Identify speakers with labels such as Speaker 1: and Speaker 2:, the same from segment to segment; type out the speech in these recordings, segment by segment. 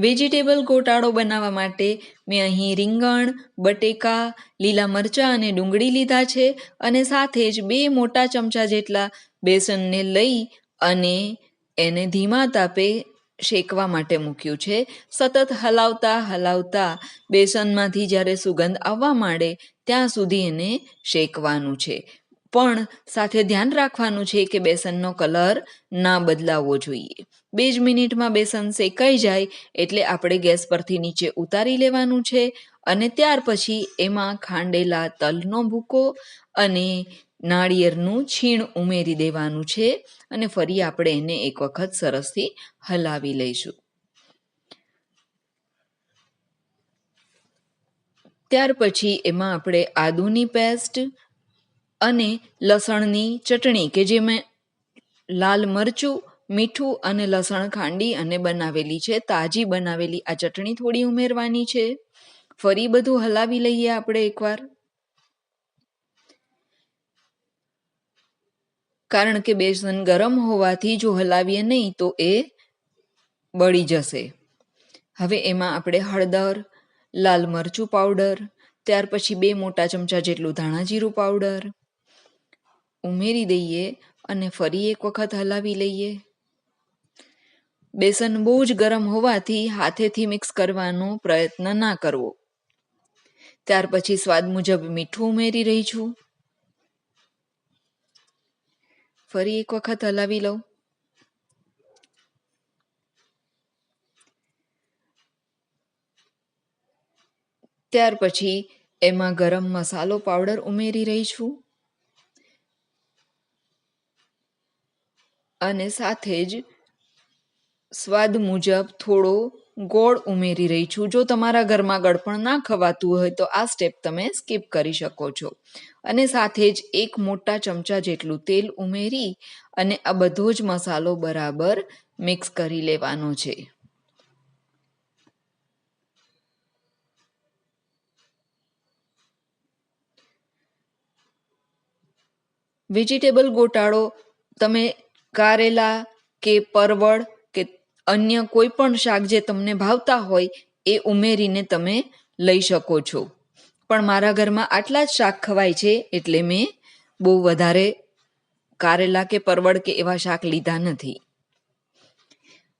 Speaker 1: Vegetable ગોટાળો બનાવવા માટે મેં અહીં રીંગણ, બટેકા, લીલા મરચાં અને ડુંગળી લીધા છે અને સાથે જ બે મોટા ચમચા જેટલા બેસનને લઈ અને એને ધીમા તાપે શેકવા માટે મૂક્યું છે. સતત હલાવતા હલાવતા બેસનમાંથી જ્યારે સુગંધ આવવા માંડે, ત્યાં સુધી એને શેકવાનું છે. પણ સાથે ધ્યાન રાખવાનું છે કે બેસનનો કલર ના બદલાવવો જોઈએ. બે જ મિનિટમાં બેસન શેકાઈ જાય એટલે આપણે ગેસ પરથી નીચે ઉતારી લેવાનું છે અને ત્યાર પછી એમાં ખાંડેલા તલનો ભૂકો અને નાળિયેરનું છીણ ઉમેરી દેવાનું છે અને ફરી આપણે એને એક વખત સરસથી હલાવી લઈશું. ત્યાર પછી એમાં આપણે આદુની પેસ્ટ અને લસણની ચટણી કે જે મેં લાલ મરચું, મીઠું અને લસણ ખાંડી અને બનાવેલી છે, તાજી બનાવેલી આ ચટણી થોડી ઉમેરવાની છે. ફરી બધું હલાવી લઈએ આપણે એકવાર. કારણ કે બેસન ગરમ હોવાથી જો હલાવીએ નહીં તો એ બળી જશે. હવે એમાં આપણે હળદર, લાલ મરચું પાવડર, ત્યાર પછી બે મોટા ચમચા જેટલું ધાણા જીરું પાવડર ઉમેરી દઈએ અને ફરી એક વખત હલાવી લઈએ. બેસન બહુ જ ગરમ હોવાથી હાથેથી મિક્સ કરવાનો પ્રયત્ન ના કરવો. ત્યાર પછી સ્વાદ મુજબ મીઠું ઉમેરી રહી છું. ફરી એક વખત હલાવી લઉં. ત્યાર પછી એમાં ગરમ મસાલો પાવડર ઉમેરી રહી છું. અને સાથે જ સ્વાદ મુજબ થોડો ગોળ ઉમેરી રહી છું. જો તમારા ઘરમાં ગળપણ ના ખવાતું હોય તો આ સ્ટેપ તમે સ્કીપ કરી શકો છો. અને સાથે જ એક મોટા ચમચા જેટલું તેલ ઉમેરી અને આ બધો જ મસાલો બરાબર મિક્સ કરી લેવાનો છે. વેજીટેબલ ગોટાળો તમે કારેલા કે પરવળ કે અન્ય કોઈ પણ શાક જે તમને ભાવતા હોય, એ ઉમેરીને તમે લઈ શકો છો. પણ મારા ઘરમાં આટલા જ શાક ખવાય છે એટલે મેં બહુ વધારે કારેલા કે પરવળ કે એવા શાક લીધા નથી.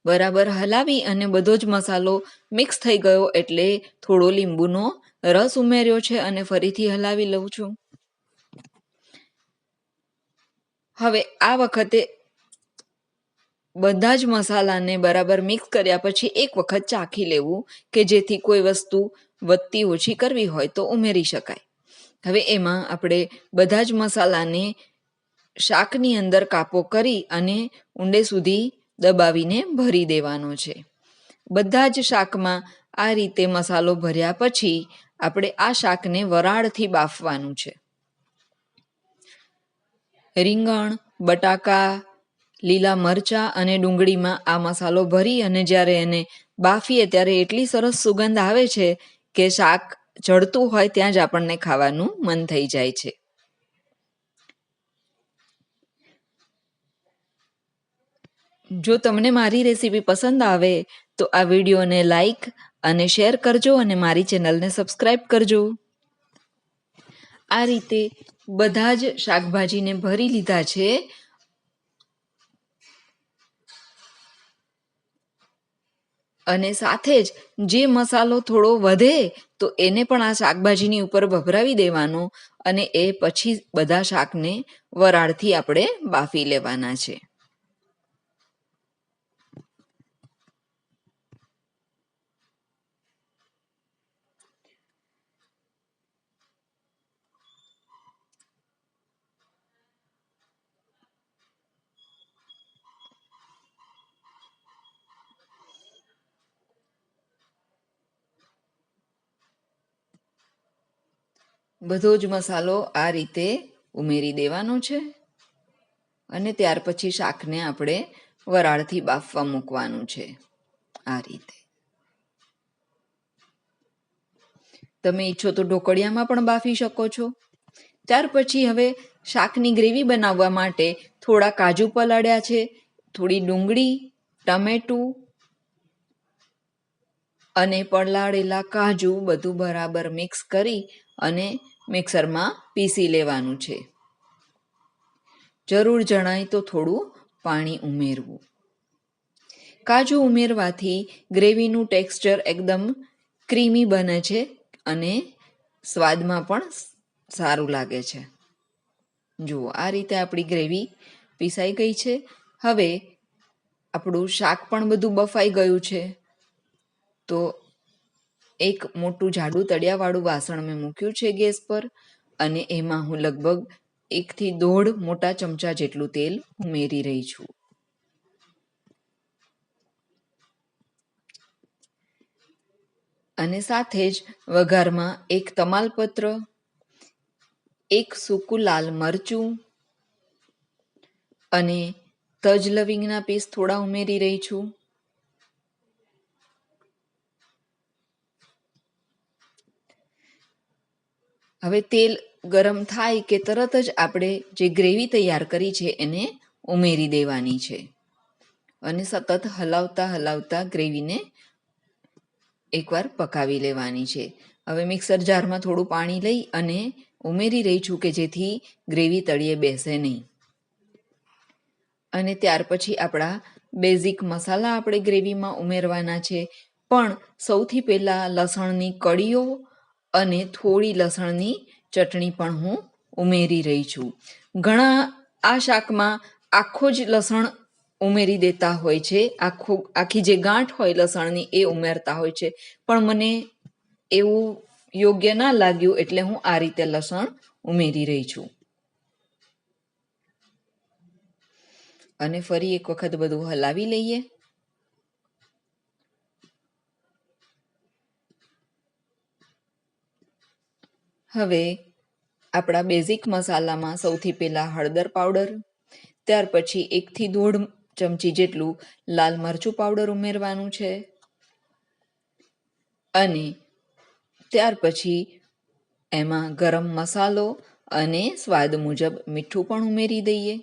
Speaker 1: બરાબર હલાવી અને બધો જ મસાલો મિક્સ થઈ ગયો એટલે થોડો લીંબુનો રસ ઉમેર્યો છે અને ફરીથી હલાવી લઉં છું. હવે આ વખતે બધા જ મસાલાને બરાબર મિક્સ કર્યા પછી એક વખત ચાખી લેવું કે જેથી કોઈ વસ્તુ વધતી ઓછી કરવી હોય તો ઉમેરી શકાય. હવે એમાં આપણે બધા જ મસાલાને શાકની અંદર કાપો કરી અને ઊંડે સુધી દબાવીને ભરી દેવાનો છે. બધા જ શાકમાં આ રીતે મસાલો ભર્યા પછી આપણે આ શાકને વરાળથી બાફવાનું છે. રીંગણ, બટાકા લીલા મરચાં અને ડુંગળીમાં આ મસાલો ભરી અને જ્યારે એને બાફીએ ત્યારે એટલી સરસ સુગંધ આવે છે કે શાક ચડતું હોય ત્યાં જ આપણને ખાવાનું મન થઈ જાય છે. જો તમને મારી રેસીપી પસંદ આવે તો આ વિડીયોને લાઈક અને શેર કરજો અને મારી ચેનલને સબસ્ક્રાઈબ કરજો. આ રીતે બધા જ શાકભાજીને ભરી લીધા છે અને સાથે જ જે મસાલો થોડો વધે, તો એને પણ આ શાકભાજીની ઉપર ભભરાવી દેવાનો અને એ પછી બધા શાકને વરાળથી આપણે બાફી લેવાના છે. બધો જ મસાલો આ રીતે ઉમેરી દેવાનો છે. અને ત્યાર પછી શાકને આપણે વરાળથી બાફવા મૂકવાનું છે આ રીતે. તમે ઈચ્છો તો ઢોકળિયામાં પણ બાફી શકો છો. ત્યાર પછી હવે શાકની ગ્રેવી બનાવવા માટે થોડા કાજુ પલાળ્યા છે, થોડી ડુંગળી, ટમેટું અને પલાળેલા કાજુ બધું બરાબર મિક્સ કરી અને મિક્સરમાં પીસી લેવાનું છે. જરૂર જણાય તો થોડું પાણી ઉમેરવું. કાજુ ઉમેરવાથી ગ્રેવીનું ટેક્સચર એકદમ ક્રીમી બને છે અને સ્વાદમાં પણ સારું લાગે છે. જુઓ, આ રીતે આપણી ગ્રેવી પીસાઈ ગઈ છે. હવે આપણું શાક પણ બધું બફાઈ ગયું છે. તો એક મોટું જાડું તળિયાવાળું વાસણ મેં મૂક્યું છે ગેસ પર અને એમાં હું લગભગ એકથી દોઢ મોટા ચમચા જેટલું તેલ ઉમેરી રહી છું. અને સાથે જ વઘારમાં એક તમાલપત્ર, એક સૂકું લાલ મરચું અને તજ લવિંગના પીસ થોડા ઉમેરી રહી છું. હવે તેલ ગરમ થાય કે તરત જ આપણે જે ગ્રેવી તૈયાર કરી છે એને ઉમેરી દેવાની છે. અને સતત હલાવતા હલાવતા ગ્રેવીને એકવાર પકાવી લેવાની છે. હવે મિક્સર જારમાં થોડું પાણી લઈ અને ઉમેરી રહી છું કે જેથી ગ્રેવી તળિયે બેસે નહીં. અને ત્યાર પછી આપણા બેઝિક મસાલા આપણે ગ્રેવીમાં ઉમેરવાના છે. પણ સૌથી પહેલાં લસણની કળીઓ અને થોડી લસણની ચટણી પણ હું ઉમેરી રહી છું. ઘણા આ શાકમાં આખો જ લસણ ઉમેરી દેતા હોય છે. આખું, આખી જે ગાંઠ હોય લસણની એ ઉમેરતા હોય છે. પણ મને એવું યોગ્ય ના લાગ્યું એટલે હું આ રીતે લસણ ઉમેરી રહી છું. અને ફરી એક વખત બધું હલાવી લઈએ. હવે, આપણા બેઝિક મસાલામાં સૌથી પહેલાં હળદર પાવડર ત્યાર પછી એકથી દોઢ ચમચી જેટલું લાલ મરચું પાવડર ઉમેરવાનું છે. અને ત્યાર પછી એમાં ગરમ મસાલો અને સ્વાદ મુજબ મીઠું પણ ઉમેરી દઈએ.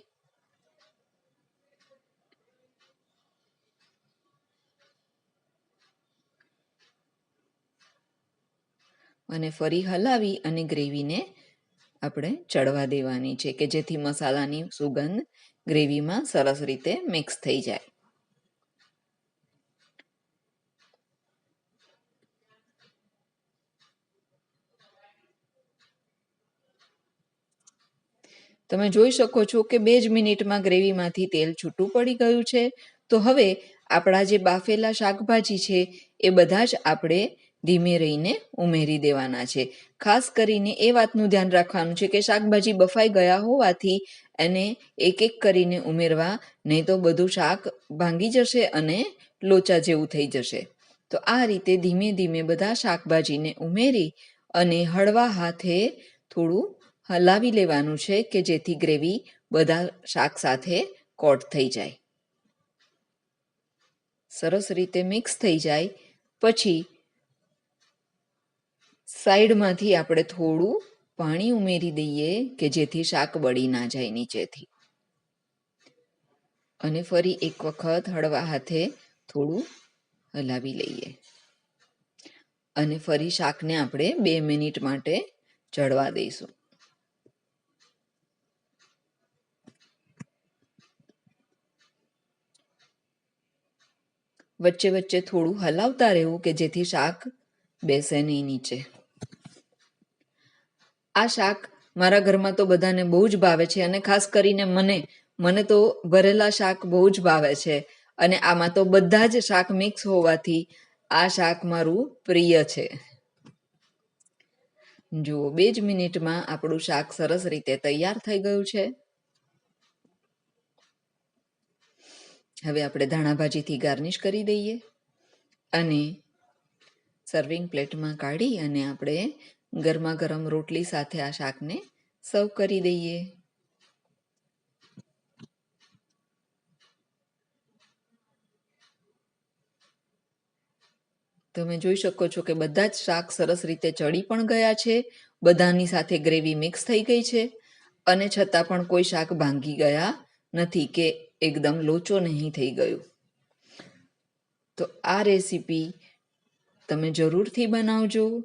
Speaker 1: અને ફરી હલાવી અને ગ્રેવીને આપણે ચડવા દેવાની છે કે જેથી મસાલાની સુગંધ ગ્રેવીમાં સરસ રીતે મિક્સ થઈ જાય. તમે જોઈ શકો છો કે બે જ મિનિટમાં ગ્રેવીમાંથી તેલ છૂટું પડી ગયું છે. તો હવે આપણા જે બાફેલા શાકભાજી છે એ બધા જ આપણે ધીમે રહીને ઉમેરી દેવાના છે. ખાસ કરીને એ વાતનું ધ્યાન રાખવાનું છે કે શાકભાજી બફાઈ ગયા હોવાથી એને એક એક કરીને ઉમેરવા, નહીં તો બધું શાક ભાંગી જશે અને લોચા જેવું થઈ જશે. તો આ રીતે ધીમે ધીમે બધા શાકભાજીને ઉમેરી અને હળવા હાથે થોડું હલાવી લેવાનું છે કે જેથી ગ્રેવી બધા શાક સાથે કોટ થઈ જાય. સરસ રીતે મિક્સ થઈ જાય. પછી સાઈડમાંથી આપણે થોડું પાણી ઉમેરી દઈએ કે જેથી શાક બળી ના જાય નીચેથી. અને ફરી એક વખત હળવા હાથે થોડું હલાવી લઈએ. અને ફરી શાકને આપણે બે મિનિટ માટે ચડવા દઈશું. વચ્ચે વચ્ચે થોડું હલાવતા રહેવું કે જેથી શાક બેસે નહીં નીચે. આ શાક મારા ઘરમાં તો બધાને બહુ જ ભાવે છે અને ખાસ કરીને મને મને તો ભરેલા શાક બહુ જ ભાવે છે. અને આમાં તો બધા જ શાક મિક્સ હોવાથી આ શાક મારું પ્રિય છે. જુઓ, બે જ મિનિટમાં આપણું શાક સરસ રીતે તૈયાર થઈ ગયું છે. હવે આપણે ધાણા ભાજીથી ગાર્નિશ કરી દઈએ. અને સર્વિંગ પ્લેટમાં કાઢી અને આપણે ગરમા ગરમ રોટલી સાથે આ શાકને સર્વ કરી દઈએ. તમે જોઈ શકો છો કે બધા જ શાક સરસ રીતે ચડી પણ ગયા છે, બધાની સાથે ગ્રેવી મિક્સ થઈ ગઈ છે અને છતાં પણ કોઈ શાક ભાંગી ગયા નથી કે એકદમ લોચો નહીં થઈ ગયું. તો આ રેસીપી તમે જરૂરથી બનાવજો.